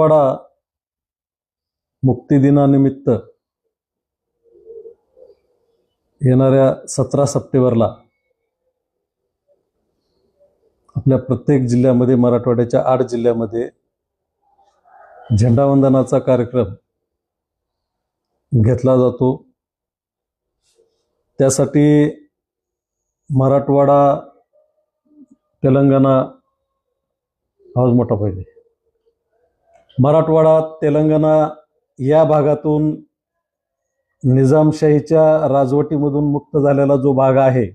मराठवाडा मुक्तिदिनानिमित्त येणाऱ्या सतरा सप्टेंबरला आपल्या प्रत्येक जिल्ह्यामध्ये मराठवाड्याच्या आठ जिल्ह्यामध्ये झेंडावंदनाचा कार्यक्रम घेतला जातो. त्यासाठी मराठवाडा तेलंगणा हाच मोठा पाहिजे. मराठवाडा तेलंगणा या भागातून निजामशाहीच्या राजवटीमधून मुक्त झालेला जो भाग आहे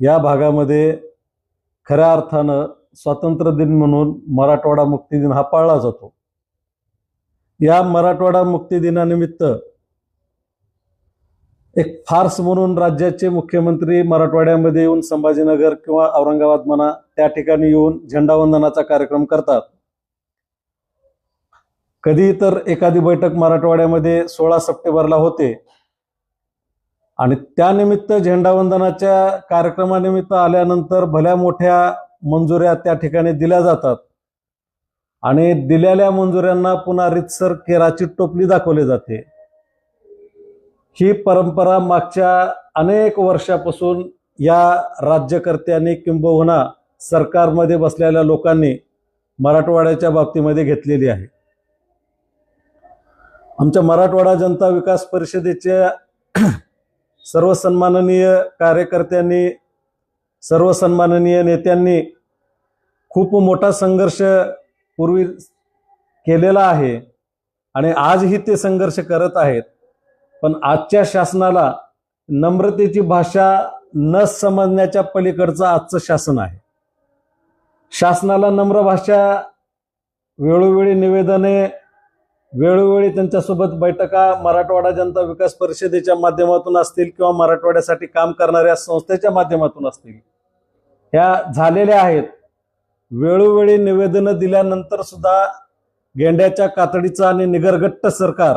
या भागामध्ये खऱ्या अर्थानं स्वातंत्र्य दिन म्हणून मराठवाडा मुक्ती दिन हा पाळला जातो. या मराठवाडा मुक्ती दिनानिमित्त एक फार्स म्हणून राज्याचे मुख्यमंत्री मराठवाड्यामध्ये येऊन संभाजीनगर किंवा औरंगाबाद म्हणा त्या ठिकाणी येऊन झेंडावंदनाचा कार्यक्रम करतात. कधी तर एखादी बैठक मराठवाड्यामध्ये सोळा सप्टेंबरला होते. आणि त्यानिमित्त झेंडावंदनाच्या कार्यक्रमानिमित्त आल्यानंतर भल्या मोठ्या मंजुऱ्या त्या ठिकाणी दिल्या जातात. आणि दिलेल्या मंजुऱ्यांना पुन्हा रितसर केराची टोपली दाखवली जाते. ही परंपरा मागच्या अनेक वर्षापासून या राज्यकर्त्यांनी किंबहुना सरकारमध्ये बसलेल्या लोकांनी मराठवाड्याच्या बाबतीमध्ये घेतलेली आहे. आमच्या मराठवाडा जनता विकास परिषदेच्या सर्व सन्माननीय कार्यकर्त्यांनी सर्व सन्माननीय नेत्यांनी खूप मोठा संघर्ष पूर्वी केलेला आहे आणि आजही ते संघर्ष करत आहेत. पण आजच्या शासनाला नम्रतेची भाषा न समजण्याच्या पलीकडचं आजचं शासन आहे. शासनाला नम्र भाषा वेळोवेळी निवेदने वेळोवेळी त्यांच्यासोबत बैठका मराठवाडा जनता विकास परिषदेच्या माध्यमातून असतील किंवा मराठवाड्यासाठी काम करणाऱ्या संस्थेच्या माध्यमातून असतील. ह्या झालेल्या आहेत. वेळोवेळी निवेदनं दिल्यानंतर सुद्धा गेंड्याच्या कातडीचं आणि निगरगट्ट सरकार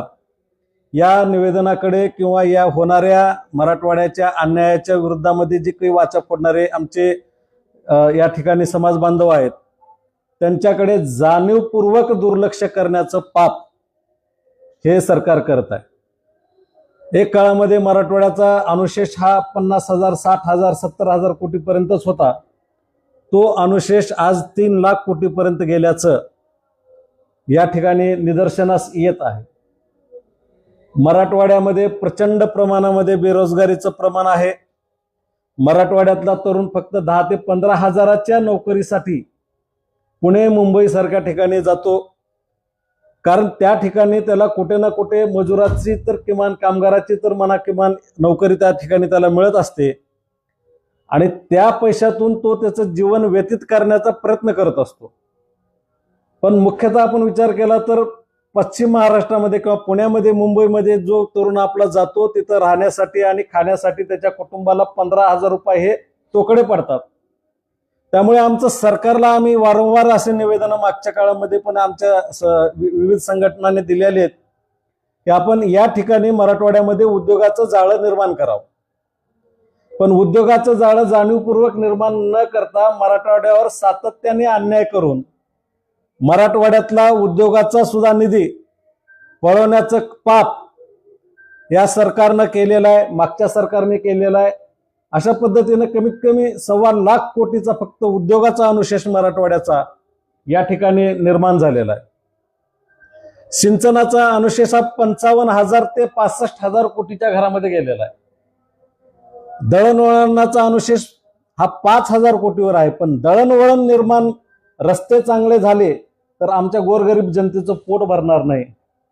या निवेदनाकडे किंवा या होणाऱ्या मराठवाड्याच्या अन्यायाच्या विरुद्धामध्ये जे काही वाचा फोडणारे आमचे या ठिकाणी समाज बांधव आहेत त्यांच्याकडे जाणीवपूर्वक दुर्लक्ष करण्याचं पाप हे सरकार करत आहे. एक काळामध्ये मराठवाड्याचा अनुशेष हा पन्नास हजार साठ हजार सत्तर हजार कोटीपर्यंतच होता. तो अनुशेष आज तीन लाख कोटीपर्यंत गेल्याचं या ठिकाणी निदर्शनास येत आहे. मराठवाड्यामध्ये प्रचंड प्रमाणामध्ये बेरोजगारीचं प्रमाण आहे. मराठवाड्यातला तरुण फक्त दहा ते पंधरा हजाराच्या नोकरीसाठी पुणे मुंबईसारख्या ठिकाणी जातो. कारण त्या ठिकाणी त्याला कुठे ना कुठे मजुराची तर किमान कामगाराची तर म्हणा किमान नोकरी त्या ठिकाणी त्याला मिळत असते. आणि त्या पैशातून तो त्याचं जीवन व्यतीत करण्याचा प्रयत्न करत असतो. पण मुख्यतः आपण विचार केला तर पश्चिम महाराष्ट्रामध्ये किंवा पुण्यामध्ये मुंबईमध्ये जो तरुण आपला जातो तिथं राहण्यासाठी आणि खाण्यासाठी त्याच्या कुटुंबाला पंधरा हजार रुपये हे तोकडे पडतात. त्यामुळे आमचं सरकारला आम्ही वारंवार असे निवेदनं मागच्या काळामध्ये पण आमच्या स- वि- विविध संघटनांनी दिलेले आहेत की आपण या ठिकाणी मराठवाड्यामध्ये उद्योगाचं जाळं निर्माण करावं. पण उद्योगाचं जाळं जाणीवपूर्वक निर्माण न करता मराठवाड्यावर सातत्याने अन्याय करून मराठवाड्यातला उद्योगाचा सुद्धा निधी पळवण्याचं पाप या सरकारनं केलेलं आहे मागच्या सरकारने केलेलं आहे. अशा पद्धतीनं कमीत कमी सव्वा लाख कोटीचा फक्त उद्योगाचा अनुशेष मराठवाड्याचा या ठिकाणी निर्माण झालेला आहे. सिंचनाचा अनुशेष हा पंचावन्न हजार ते पासष्ट हजार कोटीच्या घरामध्ये गेलेला आहे. दळणवळणाचा अनुशेष हा पाच हजार कोटीवर आहे पण दळणवळण निर्माण रस्ते चांगले झाले तर आमच्या गोरगरीब जनतेचं पोट भरणार नाही.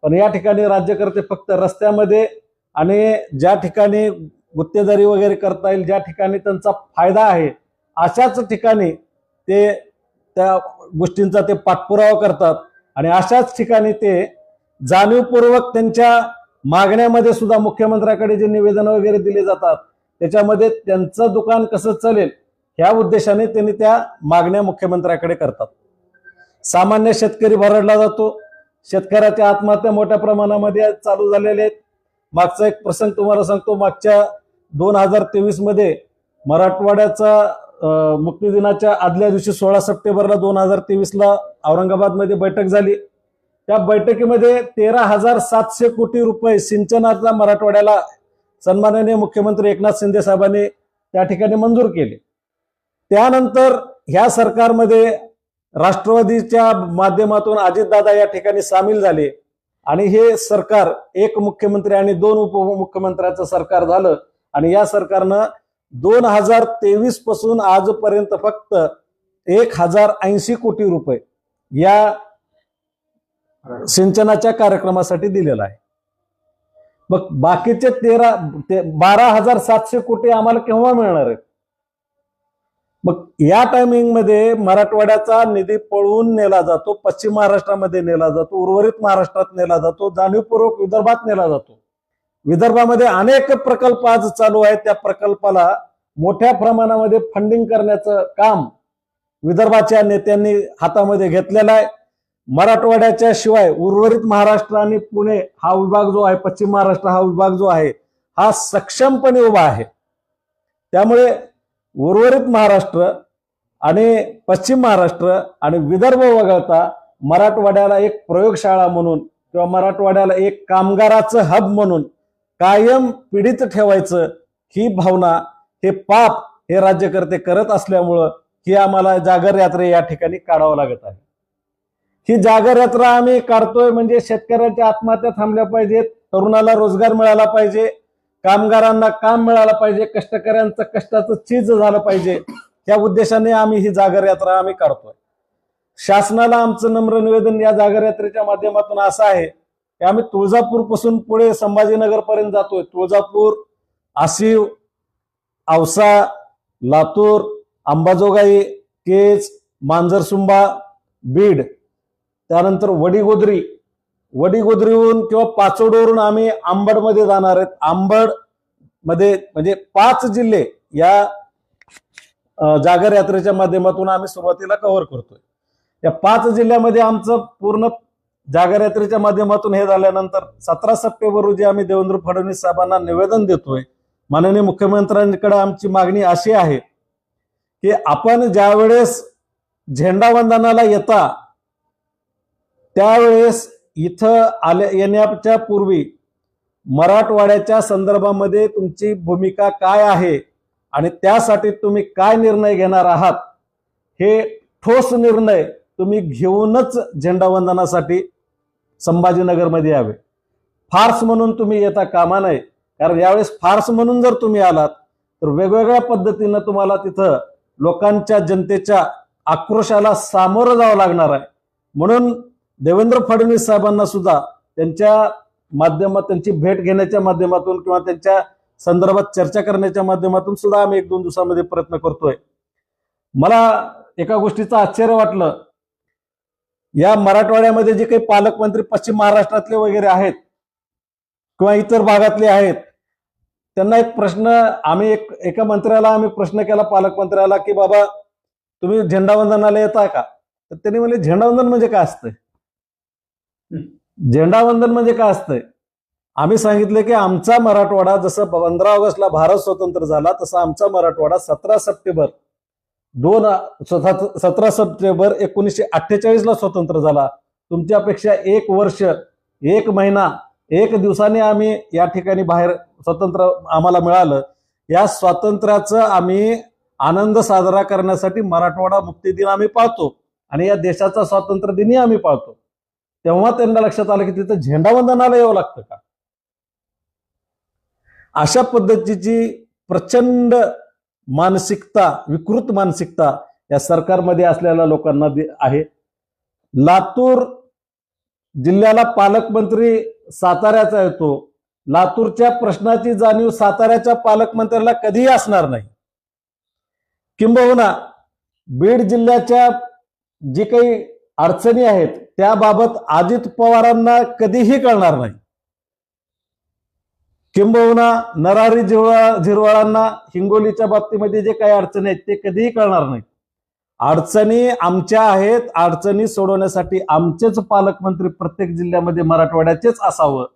पण या ठिकाणी राज्यकर्ते फक्त रस्त्यामध्ये आणि ज्या ठिकाणी गुत्तेदारी वगैरे करता येईल ज्या ठिकाणी त्यांचा फायदा आहे अशाच ठिकाणी ते त्या गोष्टींचा ते पाठपुरावा करतात. आणि अशाच ठिकाणी ते जाणीवपूर्वक त्यांच्या मागण्यामध्ये सुद्धा मुख्यमंत्र्याकडे जे निवेदन वगैरे दिले जातात त्याच्यामध्ये त्यांचं दुकान कसं चालेल ह्या उद्देशाने त्यांनी त्या मागण्या मुख्यमंत्र्याकडे करतात. सामान्य शेतकरी भरडला जातो. शेतकऱ्याच्या आत्महत्या मोठ्या प्रमाणामध्ये चालू झालेल्या आहेत. मागचा एक प्रसंग तुम्हाला सांगतो. मागच्या दोन हजार तेवीसमध्ये मराठवाड्याचा मुक्तिदिनाच्या आदल्या दिवशी सोळा सप्टेंबरला दोन हजार तेवीसला औरंगाबादमध्ये बैठक झाली. त्या बैठकीमध्ये तेरा हजार सातशे कोटी रुपये सिंचनाचा मराठवाड्याला सन्माननीय मुख्यमंत्री एकनाथ शिंदे साहेबांनी त्या ठिकाणी मंजूर केले. त्यानंतर ह्या सरकारमध्ये राष्ट्रवादीच्या माध्यमातून अजितदादा या ठिकाणी सामील झाले आणि हे सरकार एक मुख्यमंत्री आणि दोन उपमुख्यमंत्र्याचं सरकार झालं. आणि या सरकारनं दोन हजार तेवीसपासून आजपर्यंत फक्त एक हजार ऐंशी कोटी रुपये या सिंचनाच्या कार्यक्रमासाठी दिलेला आहे. मग बाकीचे तेरा ते बारा हजार सातशे कोटी आम्हाला केव्हा मिळणार आहेत? मग या टायमिंगमध्ये मराठवाड्याचा निधी पळवून नेला जातो पश्चिम महाराष्ट्रामध्ये नेला जातो उर्वरित महाराष्ट्रात नेला जातो जाणीवपूर्वक विदर्भात नेला जातो. विदर्भामध्ये अनेक प्रकल्प आज चालू आहेत. त्या प्रकल्पाला मोठ्या प्रमाणामध्ये फंडिंग करण्याचं काम विदर्भाच्या नेत्यांनी हातामध्ये घेतलेलं आहे. मराठवाड्याच्या शिवाय उर्वरित महाराष्ट्र आणि पुणे हा विभाग जो आहे पश्चिम महाराष्ट्र हा विभाग जो आहे हा सक्षमपणे उभा आहे. त्यामुळे उर्वरित महाराष्ट्र आणि पश्चिम महाराष्ट्र आणि विदर्भ वगळता मराठवाड्याला एक प्रयोगशाळा म्हणून किंवा मराठवाड्याला एक कामगाराचं हब म्हणून कायम पीडित ठेवायचं ही भावना हे पाप हे राज्यकर्ते करत असल्यामुळं ही आम्हाला जागर यात्रा या ठिकाणी काढावं लागत आहे. ही जागर यात्रा आम्ही काढतोय म्हणजे शेतकऱ्यांच्या आत्महत्या थांबल्या पाहिजेत तरुणाला रोजगार मिळाला पाहिजे कामगारांना काम मिळालं पाहिजे कष्टकऱ्यांचं कष्टाचं चीज झालं पाहिजे या उद्देशाने आम्ही ही जागर यात्रा आम्ही काढतोय. शासनाला आमचं नम्र निवेदन या जागर यात्रेच्या माध्यमातून असं आहे आम्ही तुळजापूरपासून पुढे संभाजीनगर पर्यंत जातोय. तुळजापूर आसिव औसा लातूर अंबाजोगाई केज मांजरसुंबा बीड त्यानंतर वडीगोद्री. वडीगोद्रीहून किंवा पाचोडवरून आम्ही आंबडमध्ये जाणार आहेत. आंबडमध्ये म्हणजे पाच जिल्हे या जागर यात्रेच्या माध्यमातून आम्ही सुरुवातीला कव्हर करतोय. या पाच जिल्ह्यामध्ये आमचं पूर्ण जागरयात्रेच्या माध्यमातून हे झाल्यानंतर सतरा सप्टेंबर रोजी आम्ही देवेंद्र फडणवीस साहेबांना निवेदन देतोय. माननीय मुख्यमंत्र्यांकडे आमची मागणी अशी आहे की आपण ज्यावेळेस झेंडावंदनाला येता त्यावेळेस इथं आल्या येण्याच्या पूर्वी मराठवाड्याच्या संदर्भामध्ये तुमची भूमिका काय आहे आणि त्यासाठी तुम्ही काय निर्णय घेणार आहात हे ठोस निर्णय तुम्ही घेऊनच झेंडावंदनासाठी संभाजीनगरमध्ये यावे. फार्स म्हणून तुम्ही येता कामा नये. कारण यावेळेस फार्स म्हणून जर तुम्ही आलात तर वेगवेगळ्या पद्धतीनं तुम्हाला तिथं लोकांच्या जनतेच्या आक्रोशाला सामोरं जावं लागणार आहे. म्हणून देवेंद्र फडणवीस साहेबांना सुद्धा त्यांच्या माध्यमात त्यांची भेट घेण्याच्या माध्यमातून किंवा त्यांच्या संदर्भात चर्चा करण्याच्या माध्यमातून सुद्धा आम्ही एक दोन दिवसामध्ये प्रयत्न करतोय. मला एका गोष्टीचं आश्चर्य वाटलं. या मराठवाड्यामध्ये जे काही पालकमंत्री पश्चिम महाराष्ट्रातले वगैरे आहेत किंवा इतर भागातले आहेत त्यांना एक प्रश्न आम्ही एक एका मंत्र्याला आम्ही प्रश्न केला पालकमंत्र्याला की बाबा तुम्ही झेंडावंदनाला येता का? तर त्यांनी म्हणले झेंडावंदन म्हणजे काय असतंय? झेंडावंदन म्हणजे काय असतंय? आम्ही सांगितलं की आमचा मराठवाडा जसं पंधरा ऑगस्टला भारत स्वतंत्र झाला तसा आमचा मराठवाडा सतरा सप्टेंबर दोन सतरा सप्टेंबर एकोणीसशे अठ्ठेचाळीस ला स्वतंत्र झाला. तुमच्यापेक्षा एक वर्ष एक महिना एक दिवसाने आम्ही या ठिकाणी बाहेर स्वतंत्र आम्हाला मिळालं. या स्वातंत्र्याचं आम्ही आनंद साजरा करण्यासाठी मराठवाडा मुक्ती दिन आम्ही पाळतो आणि या देशाचा स्वातंत्र्य दिनही आम्ही पाळतो. तेव्हा त्यांना लक्षात आलं की तिथं झेंडावंदनाला यावं लागतं का? अशा पद्धतीची प्रचंड मानसिकता विकृत मानसिकता या सरकारमध्ये असलेल्या लोकांना आहे. लातूर जिल्ह्याला पालकमंत्री साताऱ्याचा येतो लातूरच्या प्रश्नाची जाणीव साताऱ्याच्या पालकमंत्र्याला कधीही असणार नाही. किंबहुना बीड जिल्ह्याच्या जी काही अडचणी आहेत त्याबाबत अजित पवारांना कधीही कळणार नाही. किंबहुना नरारी झिरवाळा झिरवाळांना हिंगोलीच्या बाबतीमध्ये जे काही अडचणी आहेत ते कधीही कळणार नाहीत. अडचणी आमच्या आहेत अडचणी सोडवण्यासाठी आमचेच पालकमंत्री प्रत्येक जिल्ह्यामध्ये मराठवाड्याचेच असावं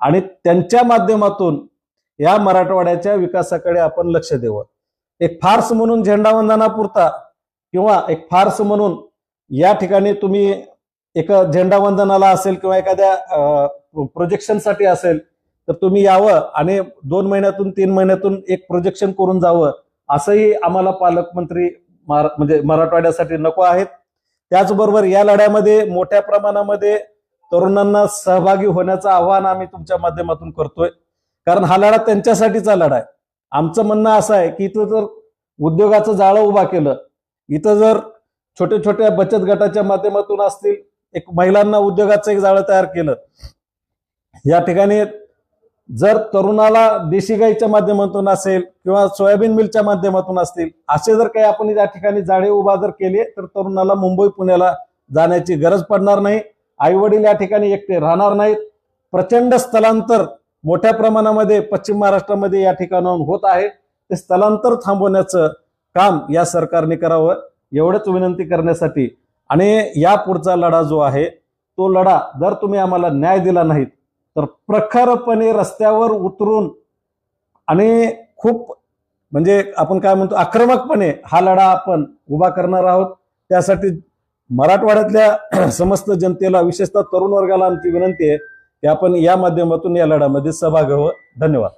आणि त्यांच्या माध्यमातून या मराठवाड्याच्या विकासाकडे आपण लक्ष द्यावं एक फार्स म्हणून झेंडावंदनापुरता किंवा एक फार्स म्हणून या ठिकाणी तुम्ही एक झेंडावंदनाला असेल किंवा एखाद्या प्रोजेक्शनसाठी असेल तर तुम्ही यावं आणि दोन महिन्यातून तीन महिन्यातून एक प्रोजेक्शन करून जावं. असंही आम्हाला पालकमंत्री म्हणजे मराठवाड्यासाठी नको आहेत. त्याचबरोबर या लढ्यामध्ये मोठ्या प्रमाणामध्ये तरुणांना सहभागी होण्याचं आव्हान आम्ही तुमच्या माध्यमातून करतोय. कारण हा लढा त्यांच्यासाठीचा लढा आहे. आमचं म्हणणं असं आहे की इथं जर उद्योगाचं जाळं उभा केलं इथं जर छोट्या छोट्या बचत गटाच्या माध्यमातून असतील एक महिलांना उद्योगाचं एक जाळं तयार केलं या ठिकाणी जर तरुणाला देशी गाईच्या माध्यमातून असेल किंवा सोयाबीन मिलच्या माध्यमातून असतील असे जर काही आपण या ठिकाणी जाळे उभा जर केले तर तरुणाला मुंबई पुण्याला जाण्याची गरज पडणार नाही. आई वडील या ठिकाणी एकटे राहणार नाहीत. प्रचंड स्थलांतर मोठ्या प्रमाणामध्ये पश्चिम महाराष्ट्रामध्ये या ठिकाणाहून होत आहे. ते स्थलांतर थांबवण्याचं काम या सरकारने करावं एवढंच विनंती करण्यासाठी. आणि या पुढचा लढा जो आहे तो लढा जर तुम्ही आम्हाला न्याय दिला नाहीत तर प्रखरपणे रस्त्यावर उतरून आणि खूप म्हणजे आपण काय म्हणतो आक्रमकपणे हा लढा आपण उभा करणार आहोत. त्यासाठी मराठवाड्यातल्या समस्त जनतेला विशेषतः तरुण वर्गाला आमची विनंती आहे की आपण या माध्यमातून या लढ्यामध्ये सहभाग घ्यावं धन्यवाद.